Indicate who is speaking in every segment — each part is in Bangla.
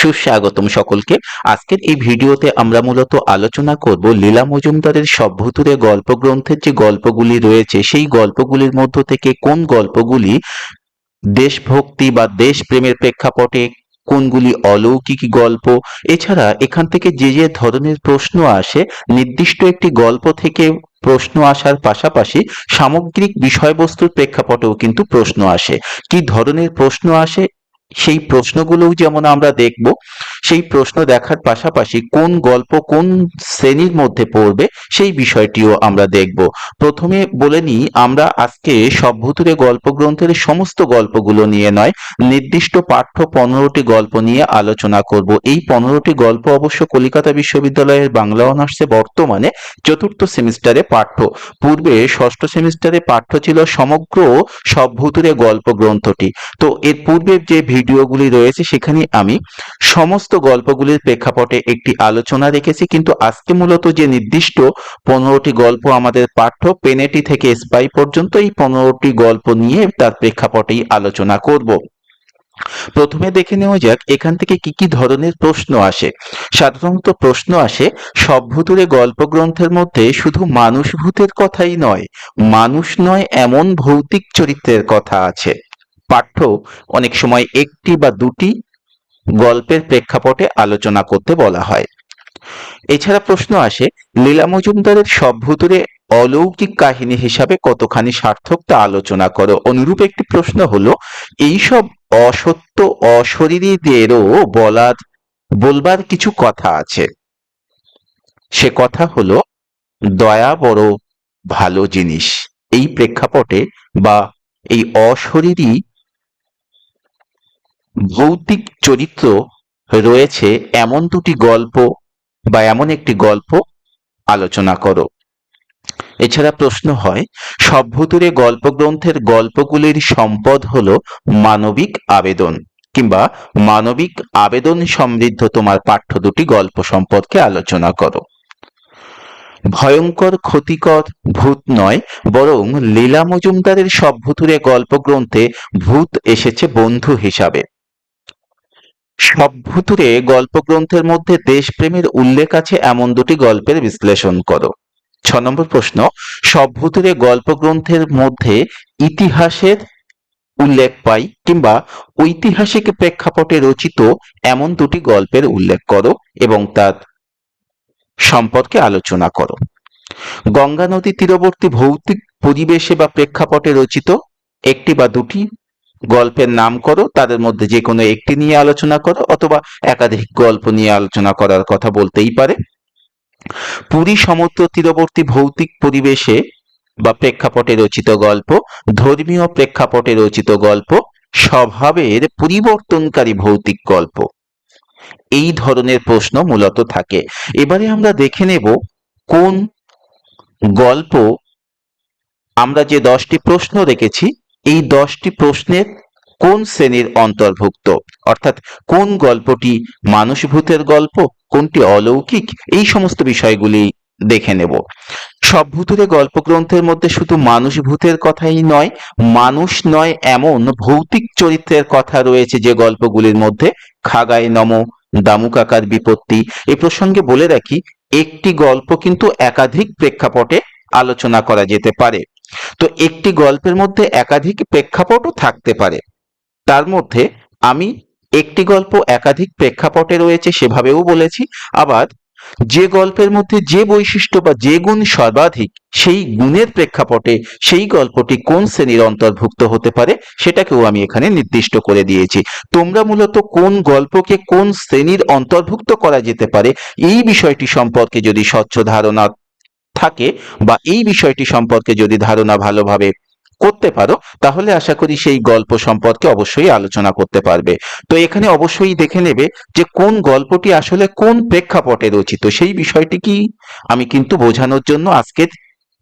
Speaker 1: সুস্বাগতম সকলকে। আজকের এই ভিডিওতে আমরা মূলত আলোচনা করব লীলা মজুমদারের সভ্যতুরে গল্প গ্রন্থের যে গল্পগুলি রয়েছে, সেই গল্পগুলির মধ্য থেকে কোন গল্পগুলি দেশভক্তি বা দেশপ্রেমের প্রেক্ষাপটে কোনগুলি অলৌকিক গল্প? এছাড়া এখান থেকে যে যে ধরনের প্রশ্ন আসে, নির্দিষ্ট একটি গল্প থেকে প্রশ্ন আসার পাশাপাশি সামগ্রিক বিষয়বস্তুর প্রেক্ষাপটেও কিন্তু প্রশ্ন আসে। কি ধরনের প্রশ্ন আসে সেই প্রশ্নগুলো যেমন আমরা দেখব সেই প্রশ্ন দেখার পাশাপাশি কোন গল্প কোন শ্রেণির মধ্যে পড়বে সেই বিষয়টিও আমরা দেখব। প্রথমে বলে নিই, আমরা আজকে সভ্যতুরে গল্প গ্রন্থের সমস্ত গল্পগুলো নিয়ে নয়, নির্দিষ্ট পাঠ্য পনেরোটি গল্প নিয়ে আলোচনা করব। এই পনেরোটি গল্প অবশ্য কলিকাতা বিশ্ববিদ্যালয়ের বাংলা অনার্সে বর্তমানে চতুর্থ সেমিস্টারে পাঠ্য। পূর্বে ষষ্ঠ সেমিস্টারে পাঠ্য ছিল সমগ্র সভ্যতুরে গল্প গ্রন্থটি তো এর পূর্বে যে ভিডিওগুলি রয়েছে সেখানে আমি সমস্ত গল্পগুলির প্রেক্ষাপটে একটি আলোচনা রেখেছি কিন্তু আজকে মূলত যে নির্দিষ্ট পনেরোটি গল্প আমাদের পাঠ্য পেনেটি থেকে স্পাই পর্যন্ত এই পনেরোটি গল্প নিয়ে তার প্রেক্ষাপটেই আলোচনা করব। প্রথমে দেখে নেওয়া যাক, এখান থেকে কি কি ধরনের প্রশ্ন আসে। সাধারণত প্রশ্ন আসে, সভ্যতুরে গল্প গ্রন্থের মধ্যে শুধু মানুষ ভূতের কথাই নয়, মানুষ নয় এমন ভৌতিক চরিত্রের কথা আছে। পাঠ্য অনেক সময় একটি বা দুটি গল্পের প্রেক্ষাপটে আলোচনা করতে বলা হয়। এছাড়া প্রশ্ন আসে, লীলা মজুমদারের সভ্যতুরে অলৌকিক কাহিনী হিসাবে কতখানি সার্থক তা আলোচনা করো। অনুরূপ একটি প্রশ্ন হলো, এইসব অসত্য অশরীরীদেরও বলার, বলবার কিছু কথা আছে? সে কথা হলো, দয়া বড় ভালো জিনিস। এই প্রেক্ষাপটে বা এই অশরীরী ভৌতিক চরিত্র রয়েছে এমন দুটি গল্প বা এমন একটি গল্প আলোচনা করো। এছাড়া প্রশ্ন হয়, সভ্যতুরে গল্প গ্রন্থের গল্পগুলির সম্পদ হল মানবিক আবেদন কিংবা মানবিক আবেদন সমৃদ্ধ তোমার পাঠ্য দুটি গল্প সম্পর্কে আলোচনা করো। ভয়ঙ্কর, ক্ষতিকর, ভূত নয়, বরং লীলা মজুমদারের সভ্যতুরে গল্প গ্রন্থে ভূত এসেছে বন্ধু হিসাবে। সভ্যতুরে গল্প গ্রন্থের মধ্যে দেশপ্রেমের উল্লেখ আছে এমন দুটি গল্পের বিশ্লেষণ করো। ছ নম্বর প্রশ্ন সভ্যতুরে গল্প গ্রন্থের মধ্যে ইতিহাসের উল্লেখ পাই কিংবা ঐতিহাসিক প্রেক্ষাপটে রচিত এমন দুটি গল্পের উল্লেখ করো এবং তার সম্পর্কে আলোচনা করো। গঙ্গা নদী তীরবর্তী ভৌতিক পরিবেশে বা প্রেক্ষাপটে রচিত একটি বা দুটি গল্পের নাম করো, তাদের মধ্যে যে কোনো একটি নিয়ে আলোচনা করো, অথবা একাধিক গল্প নিয়ে আলোচনা করার কথা বলতেই পারে। পুরী সমুদ্র তীরবর্তী ভৌতিক পরিবেশে বা প্রেক্ষাপটে রচিত গল্প, ধর্মীয় প্রেক্ষাপটে রচিত গল্প, স্বভাবের পরিবর্তনকারী ভৌতিক গল্প। এই ধরনের প্রশ্ন মূলত থাকে। এবারে আমরা দেখে নেব কোন গল্প আমরা যে দশটি প্রশ্ন রেখেছি এই দশটি প্রশ্নের কোন শ্রেণির অন্তর্ভুক্ত? অর্থাৎ কোন গল্পটি মানুষভূতের গল্প, কোনটি অলৌকিক? এই সমস্ত বিষয়গুলি দেখে নেব। সভ্যতুরে গল্প গ্রন্থের মধ্যে শুধু মানুষ ভূতের কথাই নয়, মানুষ নয়, এমন ভৌতিক চরিত্রের কথা রয়েছে যে গল্পগুলির মধ্যে খাগায় নম, দামুকাকার বিপত্তি, এ প্রসঙ্গে বলে রাখি, একটি গল্প কিন্তু একাধিক প্রেক্ষাপটে আলোচনা করা যেতে পারে। তো একটি গল্পের মধ্যে একাধিক প্রেক্ষাপটও থাকতে পারে। তার মধ্যে আমি একটি গল্প একাধিক প্রেক্ষাপটে রয়েছে সেভাবেও বলেছি, আবার যে গল্পের মধ্যে যে বৈশিষ্ট্য বা যে গুণ সর্বাধিক সেই গুণের প্রেক্ষাপটে সেই গল্পটি কোন শ্রেণির অন্তর্ভুক্ত হতে পারে সেটাকেও আমি এখানে নির্দিষ্ট করে দিয়েছি। তোমরা মূলত কোন গল্পকে কোন শ্রেণির অন্তর্ভুক্ত করা যেতে পারে এই বিষয়টি সম্পর্কে যদি স্বচ্ছ ধারণা থাকে বা এই বিষয়টি সম্পর্কে যদি ধারণা ভালোভাবে করতে পারো, তাহলে আশা করি সেই গল্প সম্পর্কে অবশ্যই আলোচনা করতে পারবে। তো এখানে অবশ্যই দেখে নেবে যে কোন গল্পটি আসলে কোন প্রেক্ষাপটে রচিত, সেই বিষয়টি কি? আমি কিন্তু বোঝানোর জন্য আজকের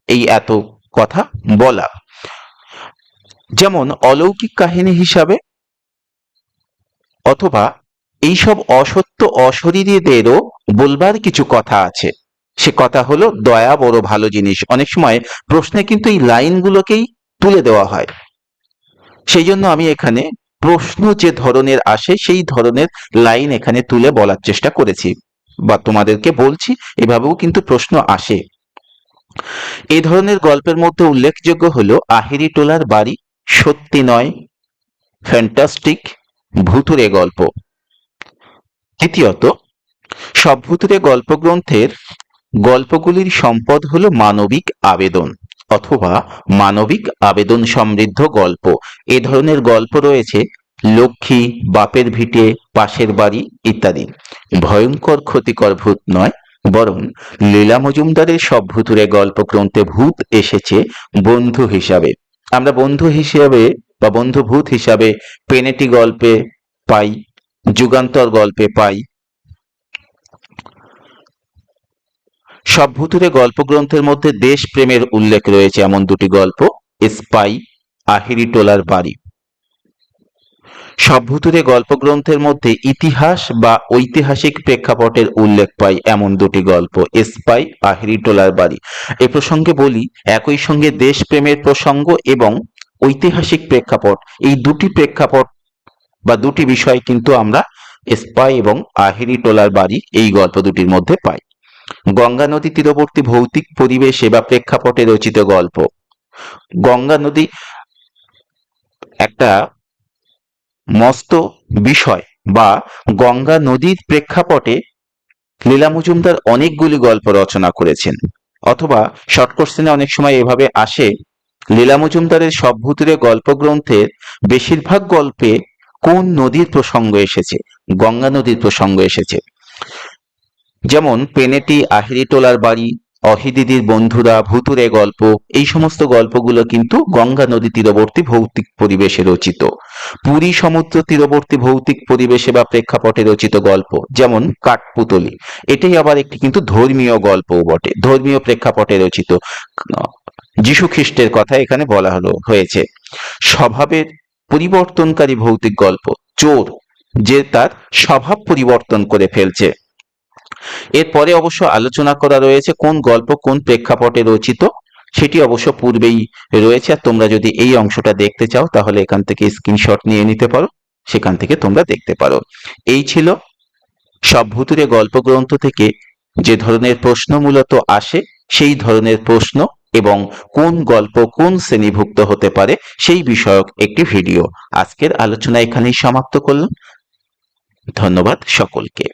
Speaker 1: এই এত কথা বলা। যেমন অলৌকিক কাহিনী হিসাবে অথবা এইসব অসত্য অশরীরীদেরও বলবার কিছু কথা আছে। সে কথা হলো দয়া, বড়, ভালো জিনিস। অনেক সময় প্রশ্নে কিন্তু এই লাইনগুলোকেই তুলে দেওয়া হয়। সেই জন্য আমি এখানে প্রশ্ন যে ধরনের আসে, সেই ধরনের লাইন এখানে তুলে বলার চেষ্টা করেছি। বা তোমাদেরকে বলছি, এভাবেও কিন্তু প্রশ্ন আসে। এই ধরনের গল্পের মধ্যে উল্লেখযোগ্য হলো আহেরি টোলার বাড়ি সত্যি নয়, ফ্যান্টাস্টিক, ভুতুরে গল্প। তৃতীয়ত সব ভুতুরে গল্প গ্রন্থের গল্পগুলির সম্পদ হল মানবিক আবেদন অথবা মানবিক আবেদন সমৃদ্ধ গল্প। এ ধরনের গল্প রয়েছে, লক্ষ্মী, বাপের ভিটে, পাশের বাড়ি ইত্যাদি। ভয়ঙ্কর ক্ষতিকর ভূত নয়, বরং লীলা মজুমদারের সব ভূতুরে গল্প গ্রন্থে ভূত এসেছে বন্ধু হিসাবে। আমরা বন্ধু হিসাবে বা বন্ধু ভূত হিসাবে পেনেটি গল্পে পাই, যুগান্তর গল্পে পাই সব ভুতুরে গল্প গ্রন্থের মধ্যে দেশ প্রেমের উল্লেখ রয়েছে। এমন দুটি গল্প, স্পাই আহিরি টোলার বাড়ি। সব ভুতুরে গল্প গ্রন্থের মধ্যে ইতিহাস বা ঐতিহাসিক প্রেক্ষাপটের উল্লেখ পাই এমন দুটি গল্প, স্পাই আহিরি টোলার বাড়ি। এ প্রসঙ্গে বলি, একই সঙ্গে দেশপ্রেমের প্রসঙ্গ এবং ঐতিহাসিক প্রেক্ষাপট। এই দুটি প্রেক্ষাপট বা দুটি বিষয় কিন্তু আমরা স্পাই এবং আহিরি টোলার বাড়ি এই গল্প দুটির মধ্যে পাই। গঙ্গা নদী তীরবর্তী ভৌতিক পরিবেশে বা প্রেক্ষাপটে রচিত গল্প। গঙ্গা নদী একটা মস্ত বিষয় বা গঙ্গা নদীর প্রেক্ষাপটে লীলা মজুমদার অনেকগুলি গল্প রচনা করেছেন। অথবা শর্ট অনেক সময় এভাবে আসে, লীলা মজুমদারের সব ভূতুরে গল্প গ্রন্থের বেশিরভাগ গল্পে কোন নদীর প্রসঙ্গ এসেছে? গঙ্গা নদীর প্রসঙ্গ এসেছে। যেমন পেনেটি, আহিরি টোলার বাড়ি অহিদিদির বন্ধুরা, ভুতুরে গল্প, এই সমস্ত গল্পগুলো কিন্তু গঙ্গা নদী তীরবর্তী ভৌতিক পরিবেশে রচিত। পুরী সমুদ্র তীরবর্তী ভৌতিক পরিবেশে বা প্রেক্ষাপটে রচিত গল্প, যেমন কাঠপুতলি। এটাই আবার একটি কিন্তু ধর্মীয় গল্পও বটে, ধর্মীয় প্রেক্ষাপটে রচিত। যীশু খ্রিস্টের কথা এখানে বলা হলো, হয়েছে। স্বভাবের পরিবর্তনকারী ভৌতিক গল্প, চোর, যে তার স্বভাব পরিবর্তন করে ফেলছে। এরপরে অবশ্য আলোচনা করা রয়েছে কোন গল্প কোন প্রেক্ষাপটে রচিত, সেটি অবশ্য পূর্বেই রয়েছে। আর তোমরা যদি এই অংশটা দেখতে চাও, তাহলে এখান থেকে স্ক্রিনশট নিয়ে নিতে পারো। সেখান থেকে তোমরা দেখতে পারো। এই ছিল সব ভুতুরে গল্প গ্রন্থ থেকে যে ধরনের প্রশ্ন মূলত আসে, সেই ধরনের প্রশ্ন এবং কোন গল্প কোন শ্রেণীভুক্ত হতে পারে, সেই বিষয়ক একটি ভিডিও। আজকের আলোচনা এখানেই সমাপ্ত করলাম। ধন্যবাদ সকলকে।